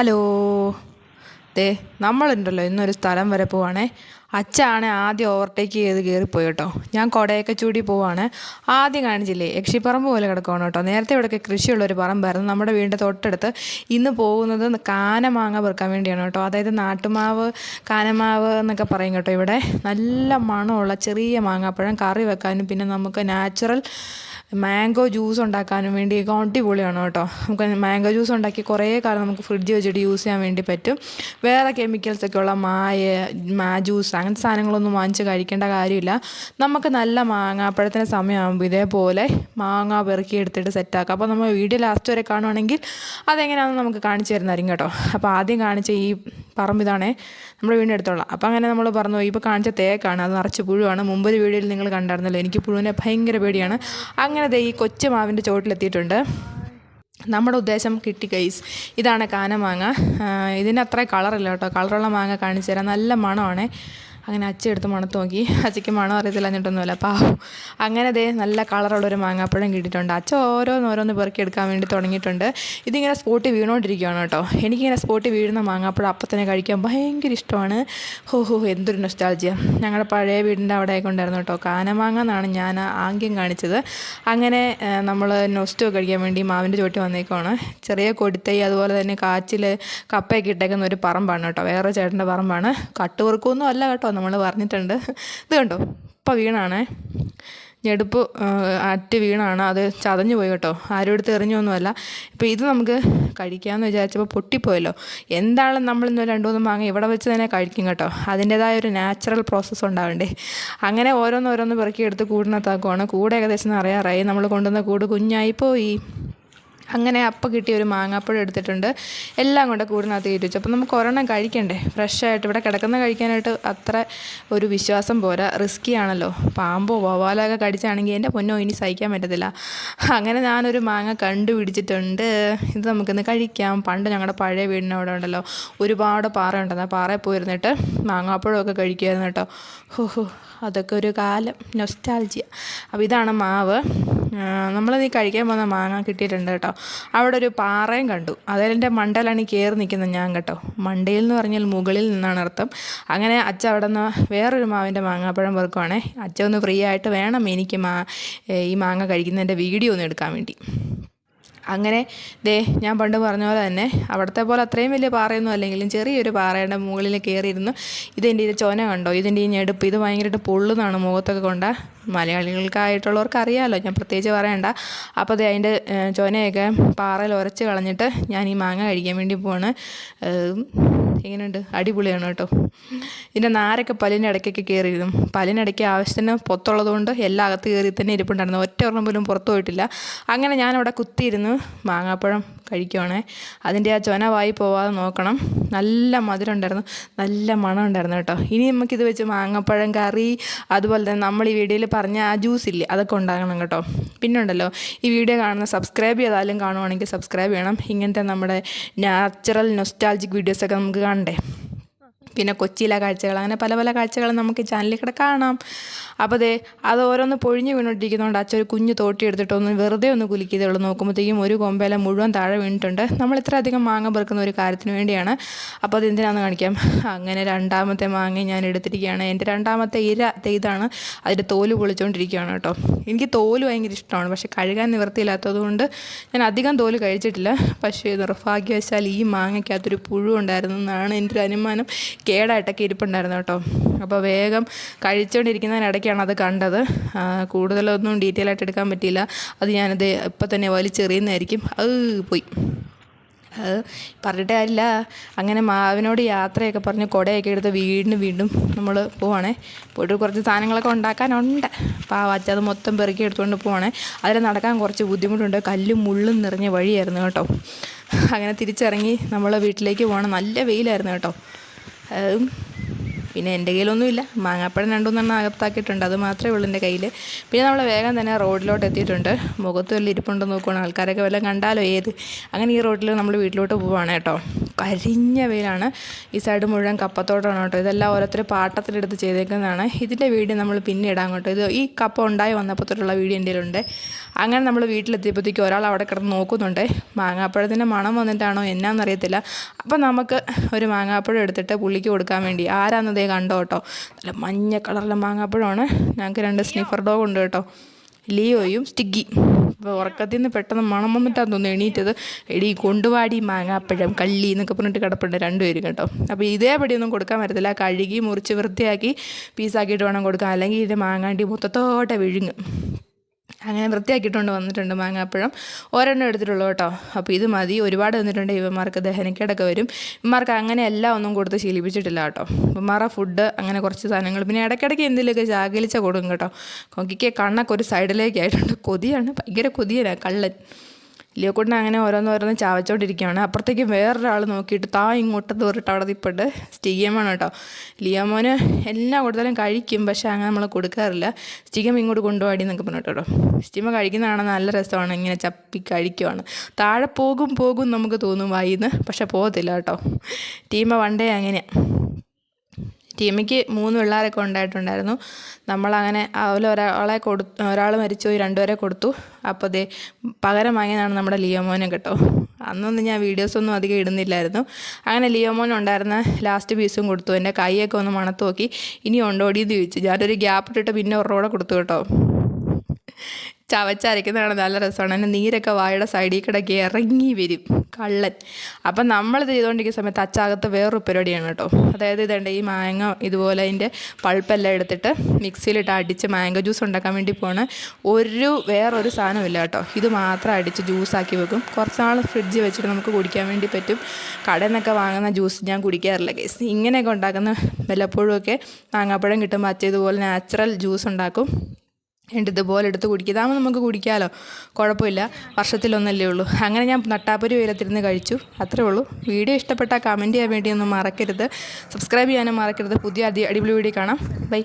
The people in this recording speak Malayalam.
ഹലോ. ദേ നമ്മളുണ്ടല്ലോ ഇന്നൊരു സ്ഥലം വരെ പോവാണേ. അച്ഛാണ് ആദ്യം ഓവർടേക്ക് ചെയ്ത് കയറിപ്പോയി കേട്ടോ ഞാൻ കുടയൊക്കെ ചൂടി പോവാണ്. ആദ്യം കാണിച്ചില്ലേ യക്ഷിപ്പറമ്പ് പോലെ കിടക്കുകയാണ് കേട്ടോ. നേരത്തെ ഇവിടെയൊക്കെ കൃഷിയുള്ളൊരു പറമ്പായിരുന്നു. നമ്മുടെ വീടിന്റെ തൊട്ടടുത്ത് ഇന്ന് പോകുന്നത് കാനമാങ്ങ പെറുക്കാൻ വേണ്ടിയാണ് കേട്ടോ. അതായത് നാട്ടുമാവ് കാനമാവ് എന്നൊക്കെ പറയും കേട്ടോ ഇവിടെ. നല്ല മണമുള്ള ചെറിയ മാങ്ങാപ്പഴം കറി വെക്കാനും പിന്നെ നമുക്ക് നാച്ചുറൽ മാംഗോ ജ്യൂസ് ഉണ്ടാക്കാനും വേണ്ടി അടിപൊളിയാണ് കേട്ടോ. നമുക്ക് മാംഗോ ജ്യൂസ് ഉണ്ടാക്കി കുറേ കാലം നമുക്ക് ഫ്രിഡ്ജ് വെച്ചിട്ട് യൂസ് ചെയ്യാൻ വേണ്ടി പറ്റും. വേറെ കെമിക്കൽസ് ഒക്കെ ഉള്ള മായ മാ ജ്യൂസ് അങ്ങനത്തെ സാധനങ്ങളൊന്നും വാങ്ങിച്ച് കഴിക്കേണ്ട കാര്യമില്ല. നമുക്ക് നല്ല മാങ്ങാപ്പഴത്തിന്റെ സമയമാകുമ്പോൾ ഇതേപോലെ മാങ്ങ പെറുക്കി എടുത്തിട്ട് സെറ്റാക്കാം അപ്പോൾ നമ്മൾ വീഡിയോ ലാസ്റ്റ് വരെ കാണുവാണെങ്കിൽ അതെങ്ങനെയാണെന്ന് നമുക്ക് കാണിച്ചു തരുന്നതായിരിക്കും കേട്ടോ. അപ്പോൾ ആദ്യം കാണിച്ച ഈ പറമ്പ് ഇതാണേ നമ്മുടെ വീടിന്റെ അടുത്തുള്ള. അപ്പോൾ അങ്ങനെ നമ്മൾ പറഞ്ഞു ഇപ്പോൾ കാണിച്ച തേക്കാണ് അത് നിറച്ച് പുഴുവാണ്. മുമ്പൊരു വീഡിയോയിൽ നിങ്ങൾ കണ്ടായിരുന്നല്ലോ എനിക്ക് പുഴുവിനെ ഭയങ്കര പേടിയാണ്. അങ്ങനെ ദേ ഈ കൊച്ചു മാവിന്റെ ചോട്ടിലെത്തിയിട്ടുണ്ട്. നമ്മുടെ ഉദ്ദേശം കിട്ടി ഗൈസ് ഇതാണ് കാനമാങ്ങ ഇതിന് അത്ര കളറില്ല കേട്ടോ. കളറുള്ള മാങ്ങ കാണിച്ചു തരാം. നല്ല മണമാണേ. അങ്ങനെ അച്ഛ എടുത്ത് മണത്ത് നോക്കി. അച്ഛയ്ക്ക് മണം അറിയത്തില്ല എന്നിട്ടൊന്നുമില്ല. പാവം. അങ്ങനെ ദേ നല്ല കളറുള്ളൊരു മാങ്ങാപ്പഴം കിട്ടിയിട്ടുണ്ട്. അച്ഛ ഓരോന്ന് പെറുക്കി എടുക്കാൻ വേണ്ടി തുടങ്ങിയിട്ടുണ്ട്. ഇതിങ്ങനെ സ്പോട്ടിൽ വീണുകൊണ്ടിരിക്കുകയാണ് കേട്ടോ. എനിക്കിങ്ങനെ സ്പോട്ടിൽ വീഴുന്ന മാങ്ങാപ്പഴം അപ്പം തന്നെ കഴിക്കാൻ ഭയങ്കര ഇഷ്ടമാണ്. ഹോ ഹോ എന്തൊരു നൊസ്റ്റാൾജിയ ഞങ്ങളുടെ പഴയ വീടിന്റെ അവിടെ ഉണ്ടായിരുന്നു കേട്ടോ. കാനമാങ്ങ എന്നാണ് ഞാൻ ആംഗ്യം കാണിച്ചത്. അങ്ങനെ നമ്മൾ നൊസ്റ്റോ കഴിക്കാൻ വേണ്ടി മാവിന്റെ ചോട്ടി വന്നേക്കുവാണ്. ചെറിയ കൊടുത്തൈ അതുപോലെ തന്നെ കാച്ചിൽ കപ്പയൊക്കെ ഇട്ടേക്കുന്ന ഒരു പറമ്പാണ് കേട്ടോ. വേറെ ചേട്ടന്റെ പറമ്പാണ്. കട്ടുപുറുക്കൊന്നും അല്ല കേട്ടോ നമ്മൾ പറഞ്ഞിട്ടുണ്ട്. ഇത് കണ്ടോ? ഇപ്പം വീണാണേ. ഞെടുപ്പ് അറ്റ് വീണാണ്. അത് ചതഞ്ഞു പോയി കേട്ടോ. ആരും എടുത്ത് എറിഞ്ഞൊന്നുമല്ല ഇപ്പോൾ ഇത് നമുക്ക് കഴിക്കാമെന്ന് വിചാരിച്ചപ്പോൾ പൊട്ടിപ്പോയല്ലോ. എന്താണെന്ന് നമ്മൾ ഇന്ന് രണ്ട് മൂന്ന് മാങ്ങ ഇവിടെ വെച്ച് തന്നെ കഴിക്കും കേട്ടോ. അതിന്റേതായ ഒരു നാച്ചുറൽ പ്രോസസ്സ് ഉണ്ടാവണ്ടേ. അങ്ങനെ ഓരോന്നോരോന്ന് പെറുക്കിയെടുത്ത് കൂടിനകത്താക്കുവാണ്. കൂടെ ഏകദേശം അറിയാറായി നമ്മൾ കൊണ്ടുവന്ന കൂട് കുഞ്ഞായി പോയി. അങ്ങനെ അപ്പം കിട്ടിയ ഒരു മാങ്ങാപ്പഴം എടുത്തിട്ടുണ്ട്. എല്ലാം കൊണ്ട് കൂടിനകത്ത് കയറ്റി വെച്ചു. അപ്പം നമുക്ക് ഒരെണ്ണം കഴിക്കണ്ടേ? ഫ്രഷായിട്ട് ഇവിടെ കിടക്കുന്ന കഴിക്കാനായിട്ട് അത്ര ഒരു വിശ്വാസം പോരാ. റിസ്ക്കി ആണല്ലോ. പാമ്പോ വവ്വാലൊക്കെ കടിച്ചാണെങ്കിൽ എന്റെ പൊന്നോ ഇനി സഹിക്കാൻ പറ്റത്തില്ല. അങ്ങനെ ഞാനൊരു മാങ്ങ കണ്ടുപിടിച്ചിട്ടുണ്ട്. ഇത് നമുക്കിന്ന് കഴിക്കാം. പണ്ട് ഞങ്ങളുടെ പഴയ വീടിന്റെ അവിടെ ഉണ്ടല്ലോ. ഒരുപാട് പാറ ഉണ്ടെന്ന്. ആ പാറയിൽ പോയിരുന്നിട്ട് മാങ്ങാപ്പഴമൊക്കെ കഴിക്കുമായിരുന്നു കേട്ടോ. ഹോ ഹോ. അതൊക്കെ ഒരു കാലം. നൊസ്റ്റാൾജിയ അപ്പോൾ ഇതാണ് മാവ്. നമ്മളിത് നീ കഴിക്കാൻ പോകുന്ന മാങ്ങ കിട്ടിയിട്ടുണ്ട് കേട്ടോ. അവിടെ ഒരു പാറയും കണ്ടു. അതിലെന്റെ മണ്ടയിലാണ് ഈ കയറി നിൽക്കുന്നത് ഞാൻ കേട്ടോ. മണ്ടയിൽ എന്ന് പറഞ്ഞാൽ മുകളിൽ നിന്നാണ് അർത്ഥം. അങ്ങനെ അച്ഛ അവിടെ നിന്ന് വേറൊരു മാവിന്റെ മാങ്ങാപ്പഴം പെറുക്കുവാണേ. അച്ഛ ഒന്ന് ഫ്രീ ആയിട്ട് വേണം എനിക്ക് മാ ഈ മാങ്ങ കഴിക്കുന്നതിന്റെ വീഡിയോ ഒന്ന് എടുക്കാൻ വേണ്ടി. അങ്ങനെ ദേ ഞാൻ പണ്ട് പറഞ്ഞ പോലെ തന്നെ അവിടുത്തെ പോലെ അത്രയും വലിയ പാറയൊന്നും അല്ലെങ്കിലും ചെറിയൊരു പാറയുടെ മുകളിൽ കയറിയിരുന്നു. ഇതിന്റെ ഇത് ചൊന കണ്ടോ? ഇതിന്റെ ഈ ഞെടുപ്പ്. ഇത് ഭയങ്കരമായിട്ട് പൊള്ളുന്നതാണ് മുഖത്തൊക്കെ കൊണ്ട മലയാളികൾക്കായിട്ടുള്ളവർക്ക് അറിയാമല്ലോ ഞാൻ പ്രത്യേകിച്ച് പറയണ്ട. അപ്പോൾ ദേ അതിന്റെ ചോനയൊക്കെ പാറയിൽ ഉരച്ച് കളഞ്ഞിട്ട് ഞാൻ ഈ മാങ്ങ കഴിക്കാൻ വേണ്ടി പോവാണ്. എങ്ങനെയുണ്ട് അടിപൊളിയാണ് കേട്ടോ. ഇതിന്റെ നാരൊക്കെ പല്ലിനിടയ്ക്കൊക്കെ കയറിയിരുന്നു പല്ലിനിടയ്ക്ക് ആവശ്യത്തിന് പൊത്തുള്ളത് എല്ലാ എല്ലാം അകത്ത് കയറി തന്നെ ഇരിപ്പുണ്ടായിരുന്നു. ഒറ്റ ഒരെണ്ണം പോലും പുറത്തു പോയിട്ടില്ല. അങ്ങനെ ഞാനവിടെ കുത്തിയിരുന്ന്. മാങ്ങാപ്പഴം കഴിക്കുവാണേ. അതിന്റെ ആ ചൊന വായി പോവാതെ നോക്കണം. നല്ല മധുരം ഉണ്ടായിരുന്നു. നല്ല മണം ഉണ്ടായിരുന്നു കേട്ടോ. ഇനി നമുക്കിത് വെച്ച് മാങ്ങപ്പഴം കറി അതുപോലെ തന്നെ നമ്മൾ ഈ വീഡിയോയിൽ പറഞ്ഞ ആ ജ്യൂസ് ഇല്ലേ അതൊക്കെ ഉണ്ടാകണം കേട്ടോ. പിന്നെ ഉണ്ടല്ലോ ഈ വീഡിയോ കാണുന്ന സബ്സ്ക്രൈബ് ചെയ്താലും കാണുവാണെങ്കിൽ സബ്സ്ക്രൈബ് ചെയ്യണം. ഇങ്ങനത്തെ നമ്മുടെ നാച്ചുറൽ നൊസ്റ്റാൾജിക് വീഡിയോസൊക്കെ നമുക്ക് കാണണ്ടേ? പിന്നെ കൊച്ചിയിലെ കാഴ്ചകൾ അങ്ങനെ പല പല കാഴ്ചകളും നമുക്ക് ചാനലിൽ കൂടെ കാണാം. അപ്പോൾ ദേ അത് ഓരോന്ന് പൊഴിഞ്ഞ് വീണോണ്ടിരിക്കുന്നതുകൊണ്ട് അച്ഛൻ ഒരു കുഞ്ഞ് തോട്ടി എടുത്തിട്ട് ഒന്ന് വെറുതെ ഒന്ന് കുലുക്കിയതേ നോക്കുമ്പോഴത്തേക്കും ഒരു കൊമ്പേല മുഴുവൻ താഴെ വീണിട്ടുണ്ട്. നമ്മൾ ഇത്ര അധികം മാങ്ങ പെറുക്കുന്ന ഒരു കാര്യത്തിന് വേണ്ടിയാണ്. അപ്പോൾ അത് എന്തിനാണെന്ന് കാണിക്കാം? അങ്ങനെ രണ്ടാമത്തെ മാങ്ങ ഞാൻ എടുത്തിരിക്കുകയാണ്. എന്റെ രണ്ടാമത്തെ ഇര തെയ്താണ് അതിന്റെ തോൽ പൊളിച്ചുകൊണ്ടിരിക്കുകയാണ് കേട്ടോ. എനിക്ക് തോൽ ഭയങ്കര ഇഷ്ടമാണ്. പക്ഷേ കഴുകാൻ നിവൃത്തിയില്ലാത്തതുകൊണ്ട് ഞാൻ അധികം തോൽ കഴിച്ചിട്ടില്ല. പക്ഷേ നിർഭാഗ്യവശാൽ ഈ മാങ്ങയ്ക്കകത്തൊരു പുഴു ഉണ്ടായിരുന്നു എന്നാണ് എന്റെ ഒരു അനുമാനം കേടായിട്ടൊക്കെ ഇരിപ്പുണ്ടായിരുന്നു കേട്ടോ. അപ്പോൾ വേഗം കഴിച്ചുകൊണ്ടിരിക്കുന്നതിനിടയ്ക്കാണ് അത് കണ്ടത്. ആ, കൂടുതലൊന്നും ഡീറ്റെയിൽ ആയിട്ട് എടുക്കാൻ പറ്റിയില്ല. അത് ഞാനത് ഇപ്പം തന്നെ വലിച്ചെറിയുന്നതായിരിക്കും. അത് പോയി. അത് പറഞ്ഞിട്ട് കാര്യമില്ല. അങ്ങനെ മാവിനോട് യാത്രയൊക്കെ പറഞ്ഞ് കുടയൊക്കെ എടുത്ത് വീണ്ടും വീണ്ടും നമ്മൾ പോവാണേ. പോയിട്ട് കുറച്ച് സാധനങ്ങളൊക്കെ ഉണ്ടാക്കാനുണ്ട്. പാവച്ച അത് മൊത്തം പെറുക്കി എടുത്തുകൊണ്ട് പോവാണേ. അതിൽ നടക്കാൻ കുറച്ച് ബുദ്ധിമുട്ടുണ്ട്. കല്ലും മുള്ളും നിറഞ്ഞ വഴിയായിരുന്നു കേട്ടോ. അങ്ങനെ തിരിച്ചിറങ്ങി നമ്മൾ വീട്ടിലേക്ക് പോകണം നല്ല വെയിലായിരുന്നു കേട്ടോ. പിന്നെ എന്റെ കയ്യിലൊന്നുമില്ല. മാങ്ങാപ്പഴം രണ്ടുമൂന്നെണ്ണം അകത്താക്കിയിട്ടുണ്ട്. അത് മാത്രമേ ഉള്ളൂ എന്റെ കയ്യിൽ പിന്നെ നമ്മൾ വേഗം തന്നെ റോഡിലോട്ട് എത്തിയിട്ടുണ്ട്. മുഖത്ത് വല്ല ഇരിപ്പുണ്ടോ നോക്കുകയാണ് ആൾക്കാരൊക്കെ വല്ലതും കണ്ടാലോ ഏത്? അങ്ങനെ ഈ റോഡിൽ നമ്മൾ വീട്ടിലോട്ട് പോവുകയാണ് കേട്ടോ. കരിഞ്ഞ വെയിലാണ് ഈ സൈഡ് മുഴുവൻ കപ്പത്തോട്ടമാണ് കേട്ടോ. ഇതെല്ലാം ഓരോരുത്തർ പാട്ടത്തിലെടുത്ത് ചെയ്തേക്കുന്നതാണ്. ഇതിന്റെ വീഡിയോ നമ്മൾ പിന്നെ ഇടാൻ കേട്ടോ. ഇത് ഈ കപ്പ ഉണ്ടായി വന്നപ്പോൾ തൊട്ടുള്ള വീഡിയോ എന്റെ ഉണ്ട് അങ്ങനെ നമ്മൾ വീട്ടിലെത്തിയപ്പോഴത്തേക്ക് ഒരാൾ അവിടെ കിടന്ന് നോക്കുന്നുണ്ട്. മാങ്ങാപ്പഴത്തിന്റെ മണം വന്നിട്ടാണോ എന്നാണെന്നറിയത്തില്ല അപ്പോൾ നമുക്ക് ഒരു മാങ്ങാപ്പഴം എടുത്തിട്ട് പുള്ളിക്ക് കൊടുക്കാൻ വേണ്ടി. ആരാന്നതേ കണ്ടോ കേട്ടോ. നല്ല മഞ്ഞ കളറിലെ മാങ്ങാപ്പഴമാണ്. ഞങ്ങൾക്ക് രണ്ട് സ്നിഫർ ഡോഗ് ഉണ്ട് കേട്ടോ. ലിയോയും സ്റ്റിഗ്ഗി. അപ്പോൾ ഉറക്കത്തിൽ നിന്ന് പെട്ടെന്ന് മണം വന്നിട്ടാന്ന് തോന്നുന്നു എണീറ്റത്. എടി കൊണ്ടുവാടി മാങ്ങാപ്പഴം കള്ളി എന്നൊക്കെ പറഞ്ഞിട്ട് കിടപ്പുണ്ട് രണ്ടുപേരും കേട്ടോ. അപ്പോൾ ഇതേപടിയൊന്നും കൊടുക്കാൻ പറ്റത്തില്ല. കഴുകി മുറിച്ച് വൃത്തിയാക്കി പീസാക്കിയിട്ട് വേണം കൊടുക്കാൻ. അല്ലെങ്കിൽ ഇതിന്റെ മാങ്ങാണ്ടി മൊത്തത്തോട്ടെ വിഴുങ്ങും. അങ്ങനെ വൃത്തിയാക്കിയിട്ടുണ്ട് വന്നിട്ടുണ്ട് മാങ്ങാപ്പഴം. ഒരെണ്ണം എടുത്തിട്ടുള്ളൂ കേട്ടോ. അപ്പോൾ ഇത് മതി. ഒരുപാട് വന്നിട്ടുണ്ട് ഇവന്മാർക്ക്. ദഹനക്കേടൊക്കെ വരും. ഇവന്മാർക്ക് അങ്ങനെ എല്ലാം ഒന്നും കൊടുത്ത് ശീലിപ്പിച്ചിട്ടില്ല കേട്ടോ. ഇവന്മാരുടെ ഫുഡ് അങ്ങനെ കുറച്ച് സാധനങ്ങൾ. പിന്നെ ഇടയ്ക്കിടയ്ക്ക് എന്തെങ്കിലുമൊക്കെ ചാകലിച്ച കൊടുക്കും കേട്ടോ. കൊക്കിക്ക് കണ്ണൊക്കെ ഒരു സൈഡിലേക്കായിട്ടുണ്ട് കൊതിയാണ്. ഭയങ്കര കൊതിയനാണ് കള്ളൻ. ലിയോക്കുട്ടിനെ അങ്ങനെ ഓരോന്നോരോന്ന് ചാവച്ചോണ്ടിരിക്കുകയാണ് അപ്പുറത്തേക്ക് വേറൊരാൾ നോക്കിയിട്ട് താ ഇങ്ങോട്ട് തോറിട്ട് അവിടെ നിൽപ്പുണ്ട് സ്റ്റിഗിയമാണ് കേട്ടോ. ലിയോമോന് എല്ലാം കൊടുത്താലും കഴിക്കും പക്ഷേ അങ്ങനെ നമ്മൾ കൊടുക്കാറില്ല. സ്റ്റിഗം ഇങ്ങോട്ട് കൊണ്ടുപോടി എന്നൊക്കെ പറഞ്ഞിട്ട് കേട്ടോ. സ്റ്റിമ കഴിക്കുന്നതാണ് നല്ല രസമാണ് ഇങ്ങനെ ചപ്പി കഴിക്കുവാണ്. താഴെ പോകും പോകും നമുക്ക് തോന്നും വായിന്ന് പക്ഷെ പോകത്തില്ല കേട്ടോ. ടീമ വണ്ടേ അങ്ങനെയാണ് ടീമിക്ക് മൂന്ന് പിള്ളേരൊക്കെ ഉണ്ടായിട്ടുണ്ടായിരുന്നു. നമ്മളങ്ങനെ അതിൽ ഒരാളെ കൊടു ഒരാൾ മരിച്ചു രണ്ടുപേരെ കൊടുത്തു. അപ്പോൾ ദേ പകരം വാങ്ങിയതാണ് നമ്മുടെ ലിയോമോനെ കേട്ടോ. അന്നൊന്നും ഞാൻ വീഡിയോസൊന്നും അധികം ഇടുന്നില്ലായിരുന്നു. അങ്ങനെ ലിയോമോൻ ഉണ്ടായിരുന്ന ലാസ്റ്റ് പീസും കൊടുത്തു. എന്റെ കൈയൊക്കെ ഒന്ന് മണത്ത് നോക്കി. ഇനി ഉണ്ടോടിയെന്ന് ചോദിച്ചു. ഞാനൊരു ഗ്യാപ്പ് ഇട്ടിട്ട് പിന്നെ ഒരെണ്ണം കൊടുത്തു കേട്ടോ. ചവച്ചരയ്ക്കുന്നതാണ് നല്ല രസമാണ്. അതിന്റെ നീരൊക്കെ വായുടെ സൈഡിൽ കിടക്കി ഇറങ്ങി വരും. കള്ളൻ. അപ്പം നമ്മളിത് ചെയ്തുകൊണ്ടിരിക്കുന്ന സമയത്ത് അച്ചാകത്ത് വേറൊരു പരിപാടിയാണ് കേട്ടോ. അതായത് ഇതേണ്ട ഈ മാങ്ങ ഇതുപോലെ അതിന്റെ പൾപ്പെല്ലാം എടുത്തിട്ട് മിക്സിയിലിട്ട് അടിച്ച് മാങ്ങ ജ്യൂസ് ഉണ്ടാക്കാൻ വേണ്ടി പോണ ഒരു വേറൊരു സാധനമില്ല കേട്ടോ. ഇത് മാത്രം അടിച്ച് ജ്യൂസാക്കി വെക്കും. കുറച്ച് നാൾ ഫ്രിഡ്ജിൽ വെച്ചിട്ട് നമുക്ക് കുടിക്കാൻ വേണ്ടി പറ്റും. കടയിൽ നിന്നൊക്കെ വാങ്ങുന്ന ജ്യൂസ് ഞാൻ കുടിക്കാറില്ല കേസ് ഇങ്ങനെയൊക്കെ ഉണ്ടാക്കുന്ന വല്ലപ്പോഴും ഒക്കെ മാങ്ങാപ്പഴം കിട്ടുമ്പോൾ അച്ഛ ഇതുപോലെ നാച്ചുറൽ ജ്യൂസ് ഉണ്ടാക്കും. എന്നിട്ട് ഇതുപോലെ എടുത്ത് കുടിക്കുക. ഇതാകുമ്പോൾ നമുക്ക് കുടിക്കാമല്ലോ കുഴപ്പമില്ല. വർഷത്തിലൊന്നല്ലേ ഉള്ളൂ. അങ്ങനെ ഞാൻ നട്ടാപ്പുരി വെയിലത്തിരുന്ന് കഴിച്ചു. അത്രേ ഉള്ളൂ. വീഡിയോ ഇഷ്ടപ്പെട്ടാൽ കമന്റ് ചെയ്യാൻ വേണ്ടിയൊന്നും മറക്കരുത്. സബ്സ്ക്രൈബ് ചെയ്യാനും മറക്കരുത്. പുതിയ അടി അടിപൊളി വീഡിയോ കാണാം. ബൈ